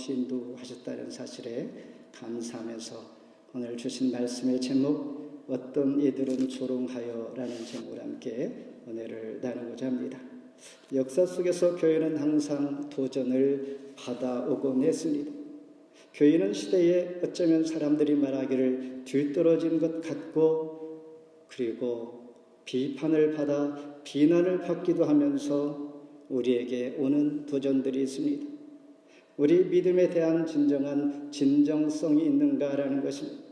없이 인도하셨다는 사실에 감사하면서 오늘 주신 말씀의 제목 어떤 이들은 조롱하여 라는 제목을 함께 은혜를 나누고자 합니다. 역사 속에서 교회는 항상 도전을 받아오곤 했습니다. 교회는 시대에 어쩌면 사람들이 말하기를 뒤떨어진 것 같고 그리고 비판을 받아 비난을 받기도 하면서 우리에게 오는 도전들이 있습니다. 우리 믿음에 대한 진정한 진정성이 있는가라는 것입니다.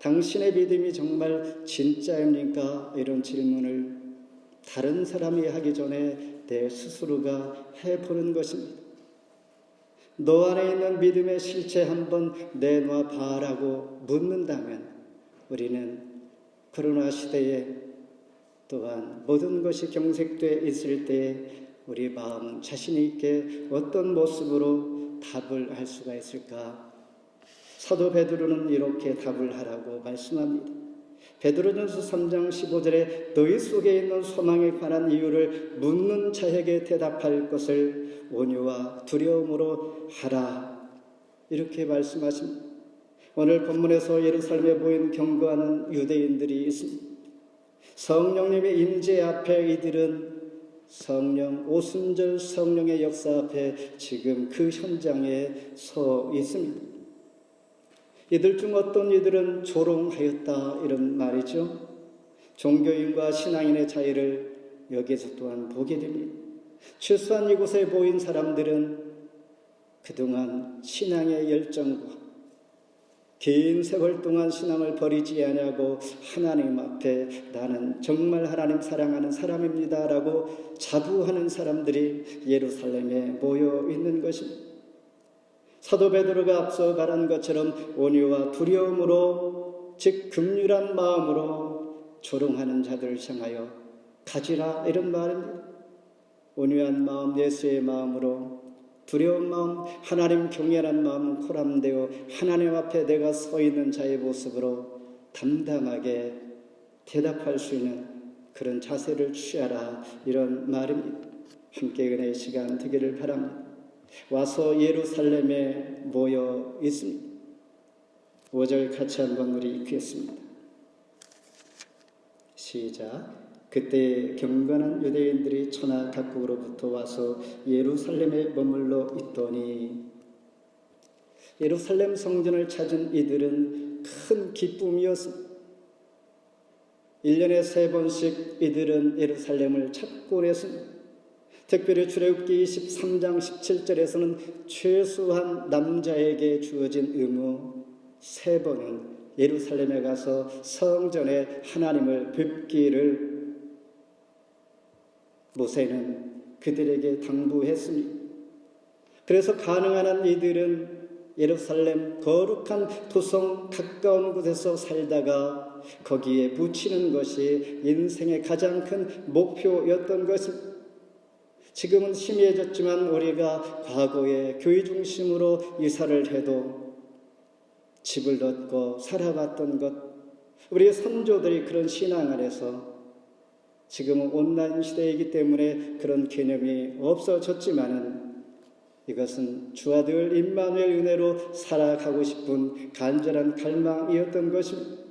당신의 믿음이 정말 진짜입니까? 이런 질문을 다른 사람이 하기 전에 내 스스로가 해보는 것입니다. 너 안에 있는 믿음의 실체 한번 내놔 봐라고 묻는다면 우리는 코로나 시대에 또한 모든 것이 경색돼 있을 때 우리 마음 자신 있게 어떤 모습으로 답을 할 수가 있을까? 사도 베드로는 이렇게 답을 하라고 말씀합니다. 베드로전서 3장 15절에 너희 속에 있는 소망에 관한 이유를 묻는 자에게 대답할 것을 온유와 두려움으로 하라. 이렇게 말씀하십니다. 오늘 본문에서 예루살렘에 보인 경고하는 유대인들이 있습니다. 성령님의 임재 앞에 이들은 성령 오순절 성령의 역사 앞에 지금 그 현장에 서 있습니다. 이들 중 어떤 이들은 조롱하였다 이런 말이죠. 종교인과 신앙인의 차이를 여기에서 또한 보게 됩니다. 최소한 이곳에 보인 사람들은 그동안 신앙의 열정과 긴 세월 동안 신앙을 버리지 아니하고 하나님 앞에 나는 정말 하나님 사랑하는 사람입니다라고 자부하는 사람들이 예루살렘에 모여 있는 것입니다. 사도 베드로가 앞서 말한 것처럼 온유와 두려움으로 즉 긍휼한 마음으로 조롱하는 자들을 향하여 가지라 이런 말입니다. 온유한 마음 예수의 마음으로 두려운 마음, 하나님 경외하는 마음 코람되어 하나님 앞에 내가 서 있는 자의 모습으로 담담하게 대답할 수 있는 그런 자세를 취하라 이런 말입니다. 함께 은혜의 시간 되기를 바랍니다. 와서 예루살렘에 모여 있습니다. 5절 같이 한번 우리 읽겠습니다. 시작. 그때 경건한 유대인들이 천하 각국으로부터 와서 예루살렘에 머물러 있더니 예루살렘 성전을 찾은 이들은 큰 기쁨이었습니다. 1년에 세 번씩 이들은 예루살렘을 찾곤 했습니다. 특별히 출애굽기 23장 17절에서는 최소한 남자에게 주어진 의무 세 번은 예루살렘에 가서 성전에 하나님을 뵙기를 모세는 그들에게 당부했습니다. 그래서 가능한 한 이들은 예루살렘 거룩한 도성 가까운 곳에서 살다가 거기에 묻히는 것이 인생의 가장 큰 목표였던 것입니다. 지금은 희미해졌지만 우리가 과거에 교회 중심으로 이사를 해도 집을 얻고 살아갔던 것, 우리의 선조들이 그런 신앙 안에서 지금은 온라인 시대이기 때문에 그런 개념이 없어졌지만은 이것은 늘 임마누엘 은혜로 살아가고 싶은 간절한 갈망이었던 것입니다.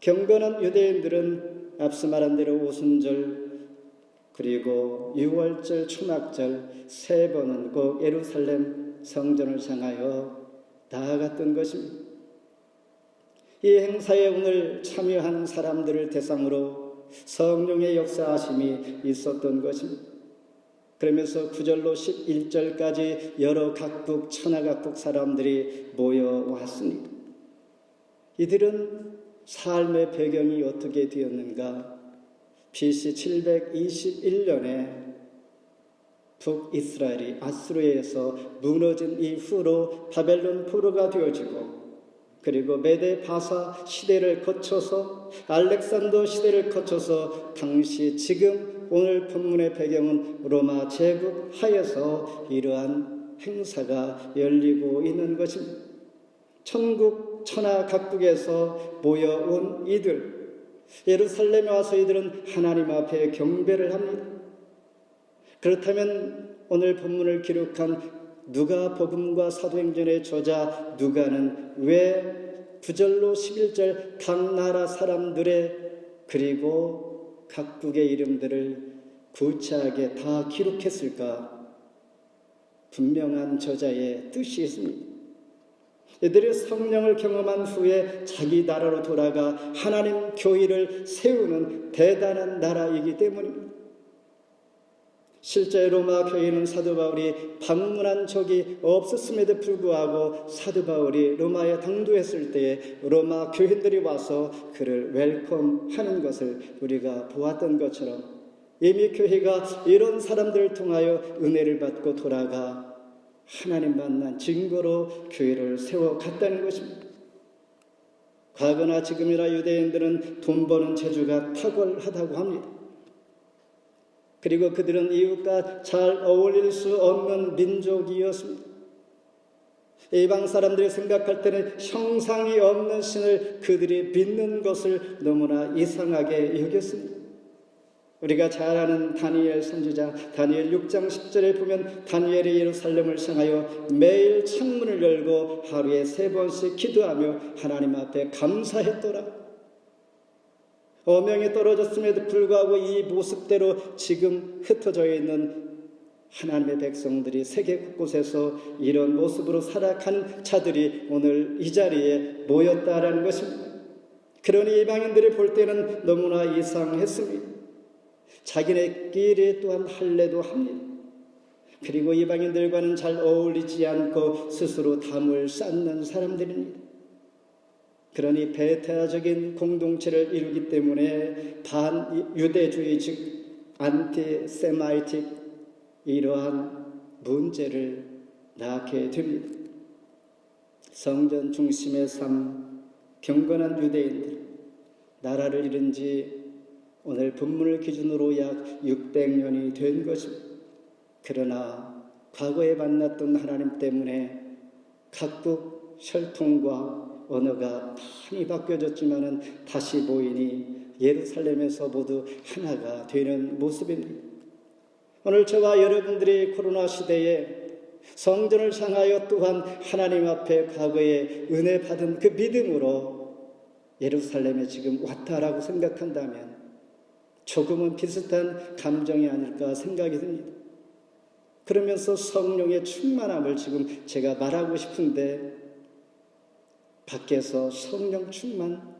경건한 유대인들은 앞서 말한 대로 오순절 그리고 6월절 초막절 세 번은 꼭 예루살렘 성전을 향하여 나아갔던 것입니다. 이 행사에 오늘 참여한 사람들을 대상으로 성령의 역사하심이 있었던 것입니다. 그러면서 9절로 11절까지 여러 각국, 천하 각국 사람들이 모여왔습니다. 이들은 삶의 배경이 어떻게 되었는가? BC 721년에 북이스라엘이 아수르에서 무너진 이후로 바벨론 포로가 되어지고 그리고 메데 바사 시대를 거쳐서 알렉산더 시대를 거쳐서 당시 지금 오늘 본문의 배경은 로마 제국 하에서 이러한 행사가 열리고 있는 것입니다. 천국 천하 각국에서 모여온 이들 예루살렘에 와서 이들은 하나님 앞에 경배를 합니다. 그렇다면 오늘 본문을 기록한 누가 복음과 사도행전의 저자 누가는 왜 구절로 11절 각 나라 사람들의 그리고 각국의 이름들을 구차하게 다 기록했을까? 분명한 저자의 뜻이 있습니다. 이들이 성령을 경험한 후에 자기 나라로 돌아가 하나님 교회를 세우는 대단한 나라이기 때문입니다. 실제 로마 교회는 사도 바울이 방문한 적이 없었음에도 불구하고 사도 바울이 로마에 당도했을 때에 로마 교인들이 와서 그를 웰컴하는 것을 우리가 보았던 것처럼 이미 교회가 이런 사람들을 통하여 은혜를 받고 돌아가 하나님 만난 증거로 교회를 세워갔다는 것입니다. 과거나 지금이나 유대인들은 돈 버는 재주가 탁월하다고 합니다. 그리고 그들은 이웃과 잘 어울릴 수 없는 민족이었습니다. 이방 사람들이 생각할 때는 형상이 없는 신을 그들이 믿는 것을 너무나 이상하게 여겼습니다. 우리가 잘 아는 다니엘 선지자 다니엘 6장 10절에 보면 다니엘이 예루살렘을 향하여 매일 창문을 열고 하루에 세 번씩 기도하며 하나님 앞에 감사했더라. 어명이 떨어졌음에도 불구하고 이 모습대로 지금 흩어져 있는 하나님의 백성들이 세계 곳곳에서 이런 모습으로 살아가는 자들이 오늘 이 자리에 모였다라는 것입니다. 그러니 이방인들이 볼 때는 너무나 이상했습니다. 자기네끼리 또한 할례도 합니다. 그리고 이방인들과는 잘 어울리지 않고 스스로 담을 쌓는 사람들입니다. 그러니 베타적인 공동체를 이루기 때문에 반유대주의 즉 안티세마이틱 이러한 문제를 낳게 됩니다. 성전 중심의 삶, 경건한 유대인들, 나라를 잃은 지 오늘 본문을 기준으로 약 600년이 된 것입니다. 그러나 과거에 만났던 하나님 때문에 각국 혈통과 언어가 많이 바뀌어졌지만은 다시 보이니 예루살렘에서 모두 하나가 되는 모습입니다. 오늘 저와 여러분들이 코로나 시대에 성전을 향하여 또한 하나님 앞에 과거에 은혜 받은 그 믿음으로 예루살렘에 지금 왔다라고 생각한다면 조금은 비슷한 감정이 아닐까 생각이 듭니다. 그러면서 성령의 충만함을 지금 제가 말하고 싶은데 밖에서 성령 충만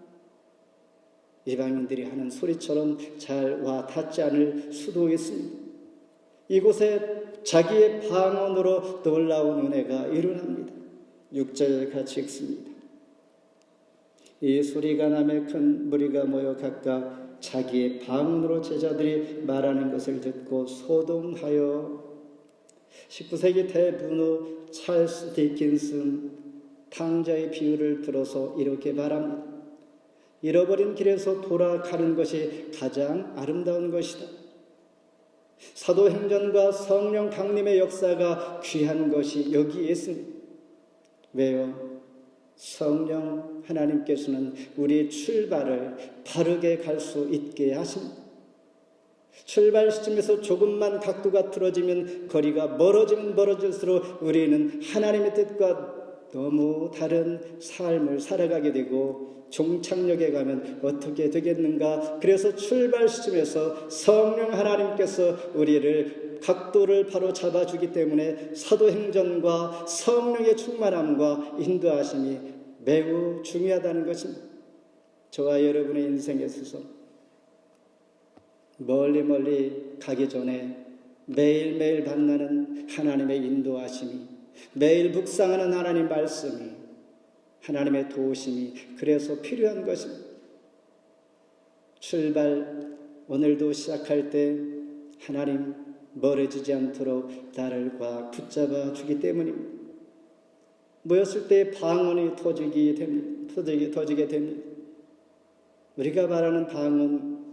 이방인들이 하는 소리처럼 잘 와 닿지 않을 수도 있습니다. 이곳에 자기의 방언으로 놀라운 은혜가 일어납니다. 6절 같이 읽습니다. 이 소리가 남에 큰 무리가 모여 각각 자기의 방언으로 제자들이 말하는 것을 듣고 소동하여 19세기 대분우 찰스 디킨슨 탕자의 비유를 들어서 이렇게 말합니다. 잃어버린 길에서 돌아가는 것이 가장 아름다운 것이다. 사도행전과 성령 강림의 역사가 귀한 것이 여기에 있습니다. 왜요? 성령 하나님께서는 우리 출발을 바르게 갈 수 있게 하십니다. 출발 시점에서 조금만 각도가 틀어지면 거리가 멀어지면 멀어질수록 우리는 하나님의 뜻과 너무 다른 삶을 살아가게 되고 종착역에 가면 어떻게 되겠는가? 그래서 출발 시점에서 성령 하나님께서 우리를 각도를 바로 잡아주기 때문에 사도행전과 성령의 충만함과 인도하심이 매우 중요하다는 것입니다. 저와 여러분의 인생에 있어서 멀리 멀리 가기 전에 매일매일 만나는 하나님의 인도하심이 매일 묵상하는 하나님 말씀이 하나님의 도우심이 그래서 필요한 것입니다. 출발 오늘도 시작할 때 하나님 멀어지지 않도록 나를 꽉 붙잡아 주기 때문입니다. 모였을 때 방언이 터지게 됩니다. 터지게, 터지게 됩니다. 우리가 말하는 방언,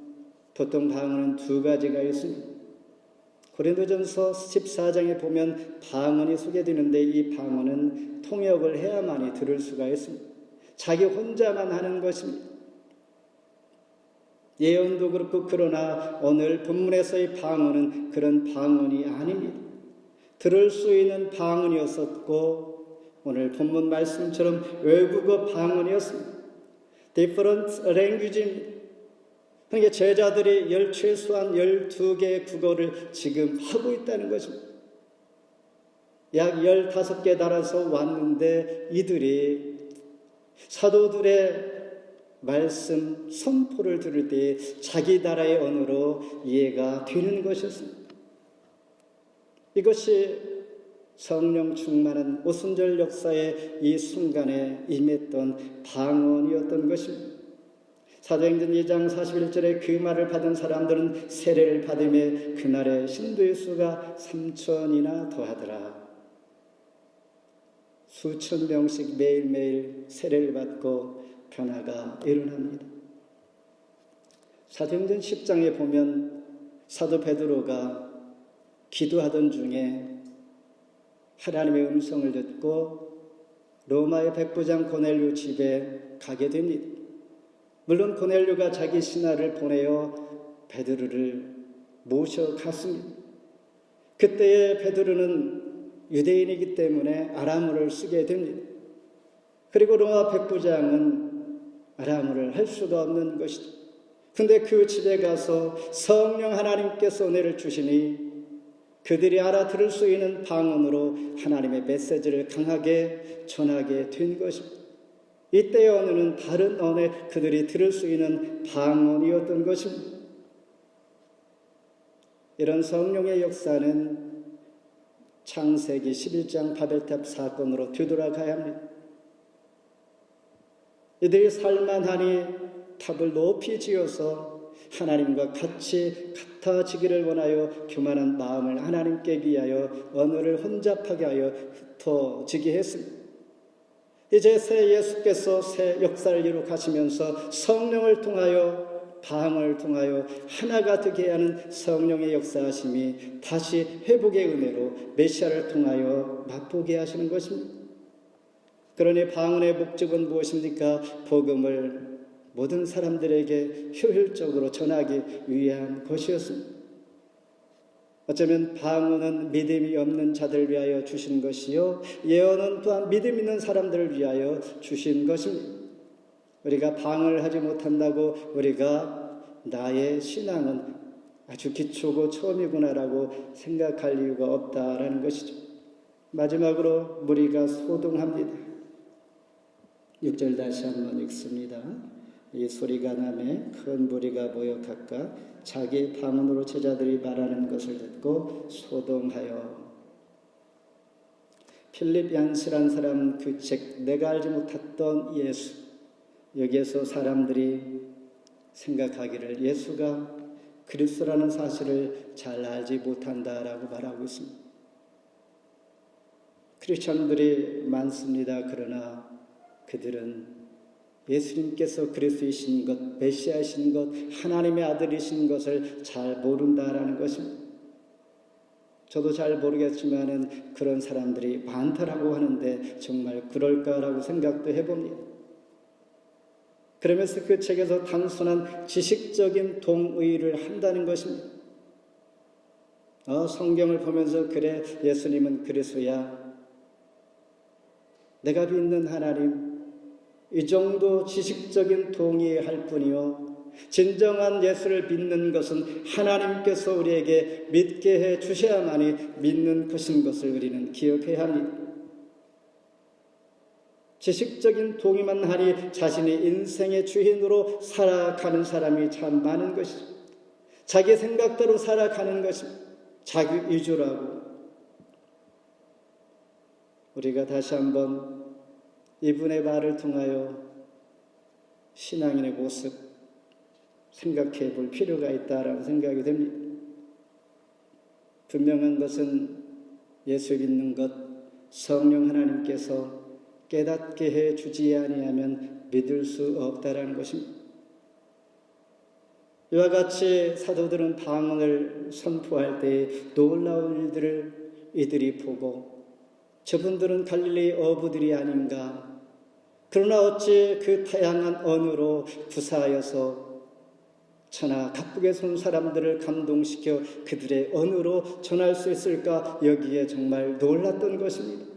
보통 방언은 두 가지가 있습니다. 고린도전서 14장에 보면 방언이 소개되는데 이 방언은 통역을 해야만이 들을 수가 있습니다. 자기 혼자만 하는 것입니다. 예언도 그렇고 그러나 오늘 본문에서의 방언은 그런 방언이 아닙니다. 들을 수 있는 방언이었었고 오늘 본문 말씀처럼 외국어 방언이었습니다. different language 그러니까 제자들이 열 최소한 12개의 국어를 지금 하고 있다는 것입니다. 약 15개 나라에서 왔는데 이들이 사도들의 말씀 선포를 들을 때 자기 나라의 언어로 이해가 되는 것이었습니다. 이것이 성령 충만한 오순절 역사의 이 순간에 임했던 방언이었던 것입니다. 사도행전 2장 41절에 그 말을 받은 사람들은 세례를 받음에 그날의 신도의 수가 3천이나 더하더라. 수천 명씩 매일매일 세례를 받고 변화가 일어납니다. 사도행전 10장에 보면 사도 베드로가 기도하던 중에 하나님의 음성을 듣고 로마의 백부장 고넬류 집에 가게 됩니다. 물론 고넬류가 자기 신하를 보내어 베드로를 모셔갔습니다. 그때의 베드로는 유대인이기 때문에 아람어를 쓰게 됩니다. 그리고 로마 백부장은 아람어를 할 수가 없는 것이죠. 근데 그 집에 가서 성령 하나님께서 은혜를 주시니 그들이 알아들을 수 있는 방언으로 하나님의 메시지를 강하게 전하게 된 것입니다. 이때의 언어는 다른 언어 그들이 들을 수 있는 방언이었던 것입니다. 이런 성령의 역사는 창세기 11장 바벨탑 사건으로 뒤돌아가야 합니다. 이들이 살만하니 탑을 높이 지어서 하나님과 같이 같아지기를 원하여 교만한 마음을 하나님께 위하여 언어를 혼잡하게 하여 흩어지게 했습니다. 이제 새 예수께서 새 역사를 이룩하시면서 성령을 통하여 방을 통하여 하나가 되게 하는 성령의 역사하심이 다시 회복의 은혜로 메시아를 통하여 맛보게 하시는 것입니다. 그러니 방언의 목적은 무엇입니까? 복음을 모든 사람들에게 효율적으로 전하기 위한 것이었습니다. 어쩌면 방언은 믿음이 없는 자들 위하여 주신 것이요 예언은 또한 믿음 있는 사람들을 위하여 주신 것입니다. 우리가 방을 하지 못한다고 우리가 나의 신앙은 아주 기초고 처음이구나라고 생각할 이유가 없다라는 것이죠. 마지막으로 무리가 소동합니다. 6절 다시 한번 읽습니다. 이 소리가 나매 큰 무리가 모여 각각 자기 방언으로 제자들이 말하는 것을 듣고 소동하여 필립 얀스란 사람 그 책 내가 알지 못했던 예수 여기에서 사람들이 생각하기를 예수가 그리스도라는 사실을 잘 알지 못한다라고 말하고 있습니다. 크리스천들이 많습니다. 그러나 그들은 예수님께서 그리스도이신 것, 메시아이신 것, 하나님의 아들이신 것을 잘 모른다라는 것입니다. 저도 잘 모르겠지만은 그런 사람들이 많다라고 하는데 정말 그럴까라고 생각도 해봅니다. 그러면서 그 책에서 단순한 지식적인 동의를 한다는 것입니다. 어, 성경을 보면서 그래 예수님은 그리스도야. 내가 믿는 하나님 이 정도 지식적인 동의할 뿐이요. 진정한 예수를 믿는 것은 하나님께서 우리에게 믿게 해 주셔야만이 믿는 것인 것을 우리는 기억해야 합니다. 지식적인 동의만 하니 자신이 인생의 주인으로 살아가는 사람이 참 많은 것이죠. 자기 생각대로 살아가는 것입니다. 자기 위주라고. 우리가 다시 한번 이분의 말을 통하여 신앙인의 모습 생각해 볼 필요가 있다라고 생각이 됩니다. 분명한 것은 예수 믿는 것, 성령 하나님께서 깨닫게 해 주지 아니하면 믿을 수 없다라는 것입니다. 이와 같이 사도들은 방언을 선포할 때 놀라운 일들을 이들이 보고 저분들은 갈릴리 어부들이 아닌가 그러나 어찌 그 다양한 언어로 구사하여서 천하 각국에서 온 사람들을 감동시켜 그들의 언어로 전할 수 있을까 여기에 정말 놀랐던 것입니다.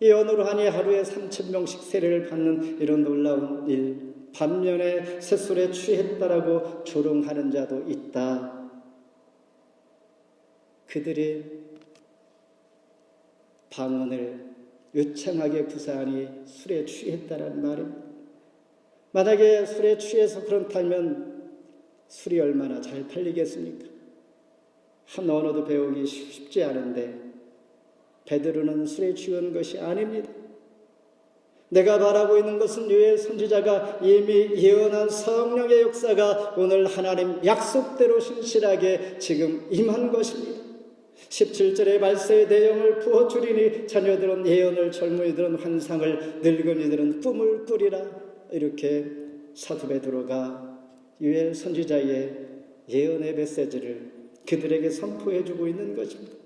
이 언어로 하니 하루에 3천 명씩 세례를 받는 이런 놀라운 일, 반면에 새술에 취했다라고 조롱하는 자도 있다. 그들이 방언을 유창하게 구사하니 술에 취했다는 말입니다. 만약에 술에 취해서 그렇다면 술이 얼마나 잘 팔리겠습니까? 한 언어도 배우기 쉽지 않은데 베드로는 술에 취한 것이 아닙니다. 내가 바라고 있는 것은 유엘 선지자가 이미 예언한 성령의 역사가 오늘 하나님 약속대로 신실하게 지금 임한 것입니다. 17절의 말세의 내용을 부어주리니 자녀들은 예언을 젊은이들은 환상을 늙은이들은 꿈을 꾸리라 이렇게 사도 베드로가 유엘 선지자의 예언의 메시지를 그들에게 선포해주고 있는 것입니다.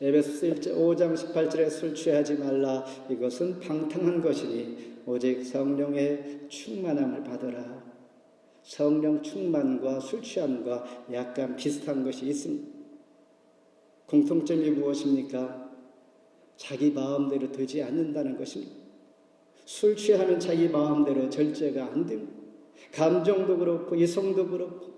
에베소서 5장 18절에 술 취하지 말라 이것은 방탕한 것이니 오직 성령의 충만함을 받으라 성령 충만과 술 취함과 약간 비슷한 것이 있습니다. 공통점이 무엇입니까? 자기 마음대로 되지 않는다는 것입니다. 술 취하면 자기 마음대로 절제가 안 됩니다. 감정도 그렇고 이성도 그렇고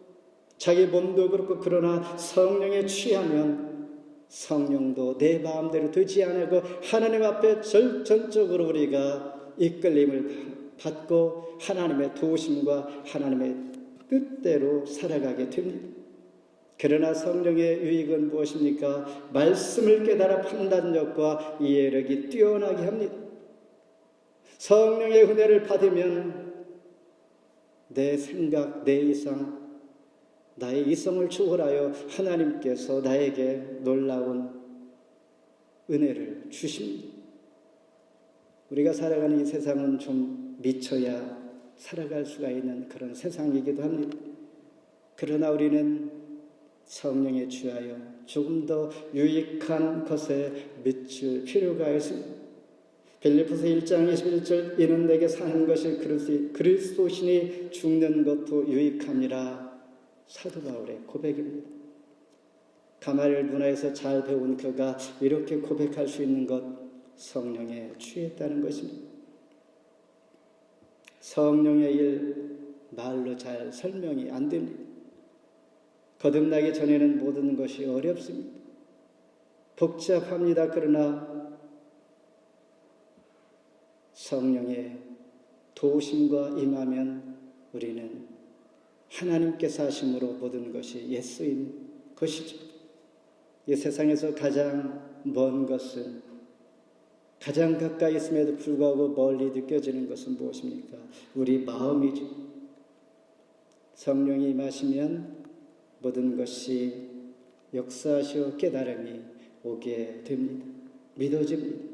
자기 몸도 그렇고 그러나 성령에 취하면 성령도 내 마음대로 되지 않고 하나님 앞에 전적으로 우리가 이끌림을 받고 하나님의 도우심과 하나님의 뜻대로 살아가게 됩니다. 그러나 성령의 유익은 무엇입니까? 말씀을 깨달아 판단력과 이해력이 뛰어나게 합니다. 성령의 은혜를 받으면 내 생각, 내 이상, 나의 이성을 초월하여 하나님께서 나에게 놀라운 은혜를 주십니다. 우리가 살아가는 이 세상은 좀 미쳐야 살아갈 수가 있는 그런 세상이기도 합니다. 그러나 우리는 성령에 취하여 조금 더 유익한 것에 미칠 필요가 있습니다. 빌리포스 1장 21절 이는 내게 사는 것이 그리스도신이 죽는 것도 유익함이라 사도 바울의 고백입니다. 가마를 문화에서 잘 배운 그가 이렇게 고백할 수 있는 것 성령에 취했다는 것입니다. 성령의 일 말로 잘 설명이 안 됩니다. 거듭나기 전에는 모든 것이 어렵습니다. 복잡합니다. 그러나 성령의 도우심과 임하면 우리는 하나님께서 하심으로 모든 것이 예수인 것이죠. 이 세상에서 가장 먼 것은 가장 가까이 있음에도 불구하고 멀리 느껴지는 것은 무엇입니까? 우리 마음이죠. 성령이 임하시면 모든 것이 역사하시어 깨달음이 오게 됩니다. 믿어집니다.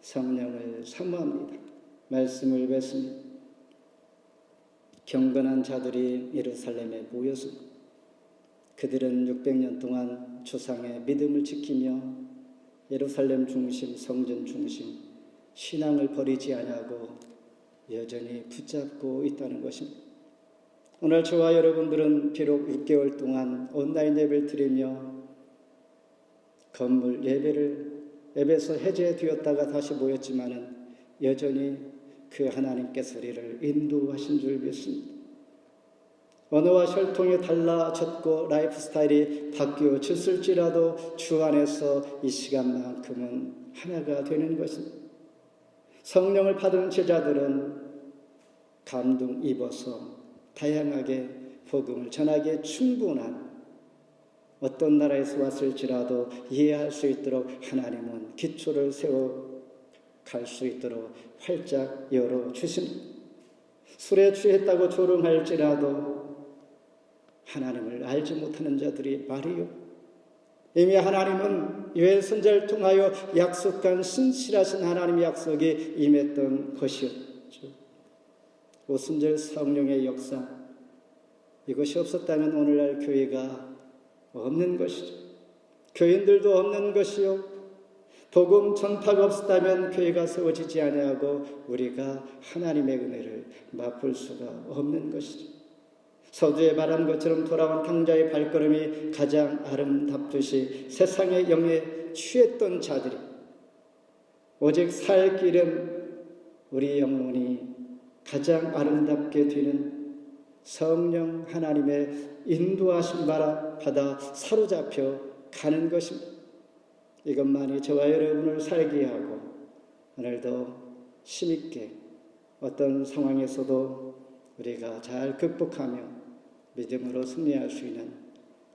성령을 사모합니다. 말씀을 뵙습니다. 경건한 자들이 예루살렘에 모였습니다. 그들은 600년 동안 조상의 믿음을 지키며 예루살렘 중심, 성전 중심, 신앙을 버리지 아니하고 여전히 붙잡고 있다는 것입니다. 오늘 저와 여러분들은 비록 6개월 동안 온라인 예배를 드리며 건물 예배를 예배에서 해제되었다가 다시 모였지만은 여전히 그 하나님께서 우리를 인도하신 줄 믿습니다. 언어와 혈통이 달라졌고 라이프 스타일이 바뀌어졌을지라도 주 안에서 이 시간만큼은 하나가 되는 것입니다. 성령을 받은 제자들은 감동 입어서 다양하게 복음을 전하기에 충분한 어떤 나라에서 왔을지라도 이해할 수 있도록 하나님은 기초를 세워 갈 수 있도록 활짝 열어 주신 술에 취했다고 조롱할지라도 하나님을 알지 못하는 자들이 말이요. 이미 하나님은 유엔 선자를 통하여 약속한 신실하신 하나님의 약속이 임했던 것이었죠. 오순절 성령의 역사 이것이 없었다면 오늘날 교회가 없는 것이죠. 교인들도 없는 것이요. 복음 전파가 없었다면 교회가 세워지지 아니하고 우리가 하나님의 은혜를 맛볼 수가 없는 것이죠. 서두에 말한 것처럼 돌아온 탕자의 발걸음이 가장 아름답듯이 세상의 영에 취했던 자들이 오직 살 길은 우리 영혼이 가장 아름답게 되는 성령 하나님의 인도하심 받아 사로잡혀 가는 것입니다. 이것만이 저와 여러분을 살게 하고 오늘도 힘있게 어떤 상황에서도 우리가 잘 극복하며 믿음으로 승리할 수 있는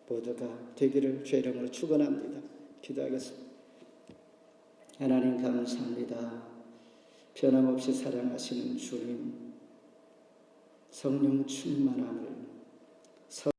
모두가 되기를 주의 이름으로 축원합니다. 기도하겠습니다. 하나님 감사합니다. 변함없이 사랑하시는 주님 성령 충만함을